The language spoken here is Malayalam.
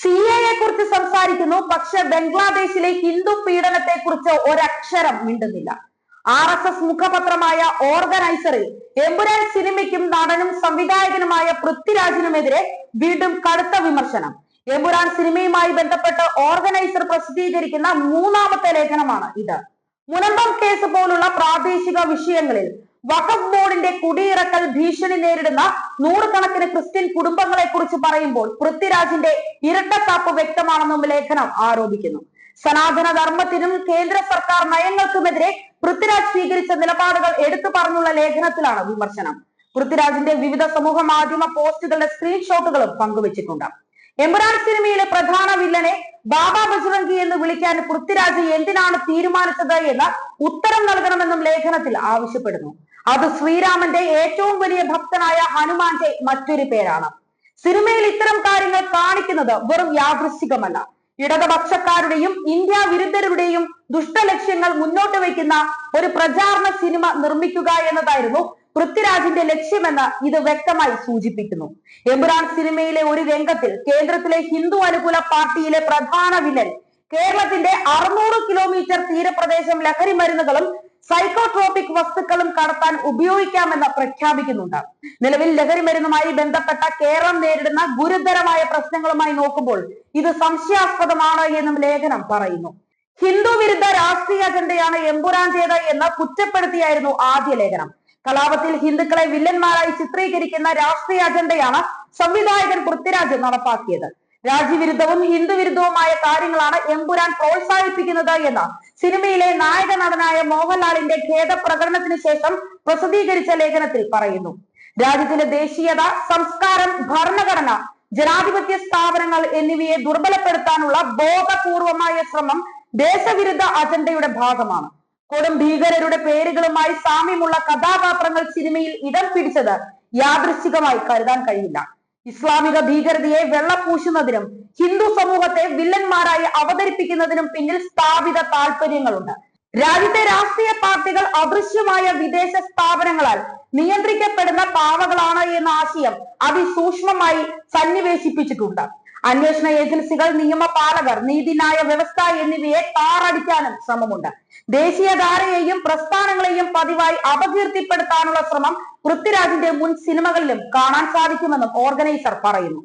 സി കുറിച്ച് സംസാരിക്കുന്നു. പക്ഷെ ബംഗ്ലാദേശിലെ ഹിന്ദു പീഡനത്തെ കുറിച്ച് ഒരക്ഷരം മിണ്ടുന്നില്ല. ആർ എസ് എസ് മുഖപത്രമായ ഓർഗനൈസറിൽ എമ്പുരാൻ സിനിമയ്ക്കും നടനും സംവിധായകനുമായ പൃഥ്വിരാജിനുമെതിരെ വീണ്ടും കടുത്ത വിമർശനം. എമ്പുരാൻ സിനിമയുമായി ബന്ധപ്പെട്ട് ഓർഗനൈസർ പ്രസിദ്ധീകരിക്കുന്ന മൂന്നാമത്തെ ലേഖനമാണ് ഇത്. മുനമ്പം കേസ് പോലുള്ള പ്രാദേശിക വിഷയങ്ങളിൽ വഖഫ് ബോർഡിന്റെ കുടിയിറക്കൽ ഭീഷണി നേരിടുന്ന നൂറുകണക്കിന് ക്രിസ്ത്യൻ കുടുംബങ്ങളെ കുറിച്ച് പറയുമ്പോൾ പൃഥ്വിരാജിന്റെ ഇരട്ടത്താപ്പ് വ്യക്തമാണെന്നും ലേഖനം ആരോപിക്കുന്നു. സനാതന ധർമ്മത്തിനും കേന്ദ്ര സർക്കാർ നയങ്ങൾക്കുമെതിരെ പൃഥ്വിരാജ് സ്വീകരിച്ച നിലപാടുകൾ എടുത്തു പറഞ്ഞുള്ള ലേഖനത്തിലാണ് വിമർശനം. പൃഥ്വിരാജിന്റെ വിവിധ സമൂഹ മാധ്യമ പോസ്റ്റുകളുടെ സ്ക്രീൻഷോട്ടുകളും പങ്കുവച്ചിട്ടുണ്ട്. എമ്പുരാൻ സിനിമയിലെ പ്രധാന വില്ലനെ ബാബ ബജ്രംഗി എന്ന് വിളിക്കാൻ പൃഥ്വിരാജ് എന്തിനാണ് തീരുമാനിച്ചത് എന്ന് ഉത്തരം നൽകണമെന്നും ലേഖനത്തിൽ ആവശ്യപ്പെടുന്നു. അത് ശ്രീരാമന്റെ ഏറ്റവും വലിയ ഭക്തനായ ഹനുമാന്റെ മറ്റൊരു പേരാണ്. സിനിമയിൽ ഇത്തരം കാര്യങ്ങൾ കാണിക്കുന്നത് വെറും യാദൃശ്ചികമല്ല. ഇടതുപക്ഷക്കാരുടെയും ഇന്ത്യ വിരുദ്ധരുടെയും ദുഷ്ടലക്ഷ്യങ്ങൾ മുന്നോട്ട് വയ്ക്കുന്ന ഒരു പ്രചാരണ സിനിമ നിർമ്മിക്കുക എന്നതായിരുന്നു പൃഥ്വിരാജിന്റെ ലക്ഷ്യമെന്ന് ഇത് വ്യക്തമായി സൂചിപ്പിക്കുന്നു. എമ്പുരാൻ സിനിമയിലെ ഒരു രംഗത്തിൽ കേന്ദ്രത്തിലെ ഹിന്ദു അനുകൂല പാർട്ടിയിലെ പ്രധാന വില്ലൻ കേരളത്തിന്റെ അറുന്നൂറ് കിലോമീറ്റർ തീരപ്രദേശം ലഹരി മരുന്നുകളും സൈക്കോട്രോപിക് വസ്തുക്കളും കടത്താൻ ഉപയോഗിക്കാമെന്ന് പ്രഖ്യാപിക്കുന്നുണ്ട്. നിലവിൽ ലഹരി മരുന്നുമായി ബന്ധപ്പെട്ട കേരളം നേരിടുന്ന ഗുരുതരമായ പ്രശ്നങ്ങളുമായി നോക്കുമ്പോൾ ഇത് സംശയാസ്പദമാണ് എന്നും ലേഖനം പറയുന്നു. ഹിന്ദു വിരുദ്ധ രാഷ്ട്രീയ അജണ്ടയാണ് എമ്പുരാന്റേത് എന്ന് കുറ്റപ്പെടുത്തിയായിരുന്നു ആദ്യ ലേഖനം. കലാപത്തിൽ ഹിന്ദുക്കളെ വില്ലന്മാരായി ചിത്രീകരിക്കുന്ന രാഷ്ട്രീയ അജണ്ടയാണ് സംവിധായകൻ പൃഥ്വിരാജ് നടപ്പാക്കിയത്. രാജ്യവിരുദ്ധവും ഹിന്ദു വിരുദ്ധവുമായ കാര്യങ്ങളാണ് എമ്പുരാൻ പ്രോത്സാഹിപ്പിക്കുന്നത് എന്ന് സിനിമയിലെ നായക നടനായ മോഹൻലാലിന്റെ ഖേദപ്രകടനത്തിന് ശേഷം പ്രസിദ്ധീകരിച്ച ലേഖനത്തിൽ പറയുന്നു. രാജ്യത്തിന്റെ ദേശീയത സംസ്കാരം ഭരണഘടന ജനാധിപത്യ സ്ഥാപനങ്ങൾ എന്നിവയെ ദുർബലപ്പെടുത്താനുള്ള ബോധപൂർവമായ ശ്രമം ദേശവിരുദ്ധ അജണ്ടയുടെ ഭാഗമാണ്. കൊടും ഭീകരരുടെ പേരുകളുമായി സാമ്യമുള്ള കഥാപാത്രങ്ങൾ സിനിമയിൽ ഇടം പിടിച്ചത് യാദൃശ്ചികമായി കരുതാൻ കഴിയില്ല. ഇസ്ലാമിക ഭീകരതയെ വെള്ളപൂശുന്നതിനും ഹിന്ദു സമൂഹത്തെ വില്ലന്മാരായി അവതരിപ്പിക്കുന്നതിനും പിന്നിൽ സ്ഥാപിത താല്പര്യങ്ങളുണ്ട് രാജ്യത്തെ രാഷ്ട്രീയ പാർട്ടികൾ അദൃശ്യമായ വിദേശ സ്ഥാപനങ്ങളാൽ നിയന്ത്രിക്കപ്പെടുന്ന പാവകളാണ് എന്ന ആശയം അതിസൂക്ഷ്മമായി സന്നിവേശിപ്പിച്ചിട്ടുണ്ട്. അന്വേഷണ ഏജൻസികൾ നിയമപാലകർ നീതിന്യായ വ്യവസ്ഥ എന്നിവയെ താറടിക്കാനും ശ്രമമുണ്ട്. ദേശീയധാരയെയും പ്രസ്ഥാനങ്ങളെയും പതിവായി അപകീർത്തിപ്പെടുത്താനുള്ള ശ്രമം പൃഥ്വിരാജിന്റെ മുൻ സിനിമകളിലും കാണാൻ സാധിക്കുമെന്നും ഓർഗനൈസർ പറയുന്നു.